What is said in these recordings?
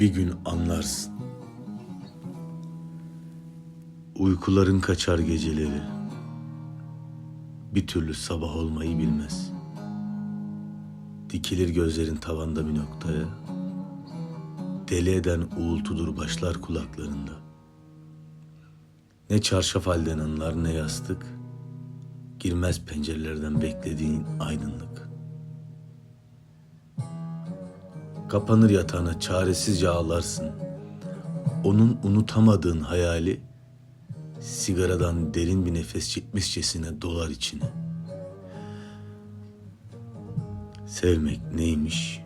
Bir gün anlarsın. Uykuların kaçar geceleri. Bir türlü sabah olmayı bilmez. Dikilir gözlerin tavanda bir noktaya. Deli eden uğultudur başlar kulaklarında. Ne çarşaf halden anlar ne yastık. Girmez pencerelerden beklediğin aydınlık. Kapanır yatağına çaresizce ağlarsın. Onun unutamadığın hayali sigaradan derin bir nefes çekmişçesine dolar içine. Sevmek neymiş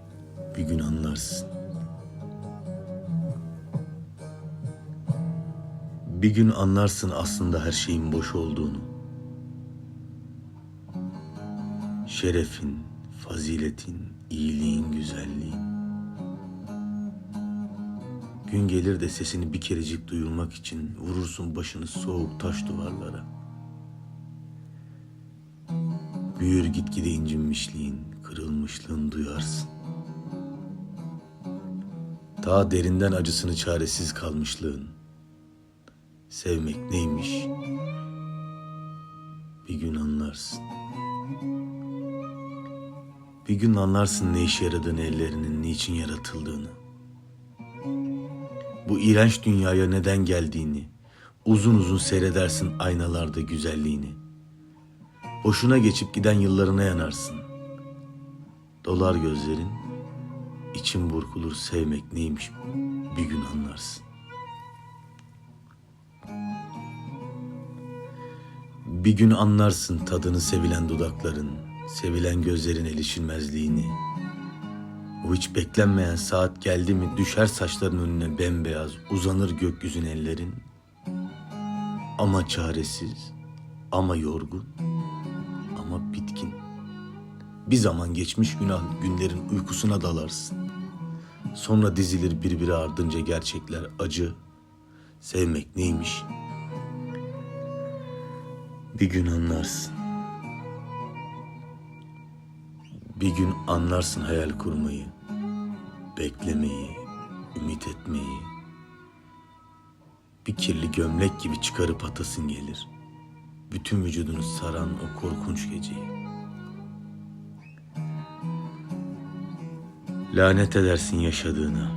bir gün anlarsın. Bir gün anlarsın aslında her şeyin boş olduğunu. Şerefin, faziletin, iyiliğin, güzelliğin. Gün gelir de sesini bir kerecik duyurmak için vurursun başını soğuk taş duvarlara. Büyür gitgide incinmişliğin, kırılmışlığın duyarsın. Ta derinden acısını çaresiz kalmışlığın. Sevmek neymiş? Bir gün anlarsın. Bir gün anlarsın ne işe yaradığını ellerinin, niçin yaratıldığını. Bu iğrenç dünyaya neden geldiğini, uzun uzun seyredersin aynalarda güzelliğini. Hoşuna geçip giden yıllarına yanarsın. Dolar gözlerin, için burkulur sevmek neymiş bir gün anlarsın. Bir gün anlarsın tadını sevilen dudakların, sevilen gözlerin erişilmezliğini. O hiç beklenmeyen saat geldi mi düşer saçların önüne bembeyaz uzanır gökyüzün ellerin. Ama çaresiz, ama yorgun, ama bitkin. Bir zaman geçmiş günah günlerin uykusuna dalarsın. Sonra dizilir birbiri ardınca gerçekler acı. Sevmek neymiş? Bir gün anlarsın. Bir gün anlarsın hayal kurmayı, beklemeyi, ümit etmeyi. Bir kirli gömlek gibi çıkarıp atasın gelir. Bütün vücudunu saran o korkunç geceyi. Lanet edersin yaşadığına.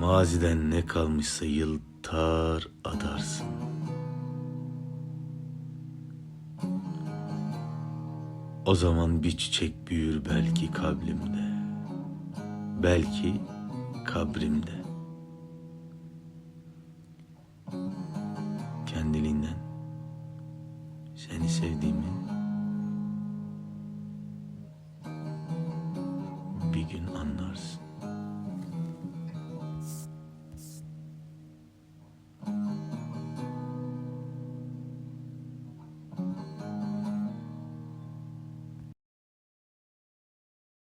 Maziden ne kalmışsa yıltar adarsın. O zaman bir çiçek büyür belki kalbimde. Belki kabrimde. Kendiliğinden seni sevdiğimi bir gün anlarsın.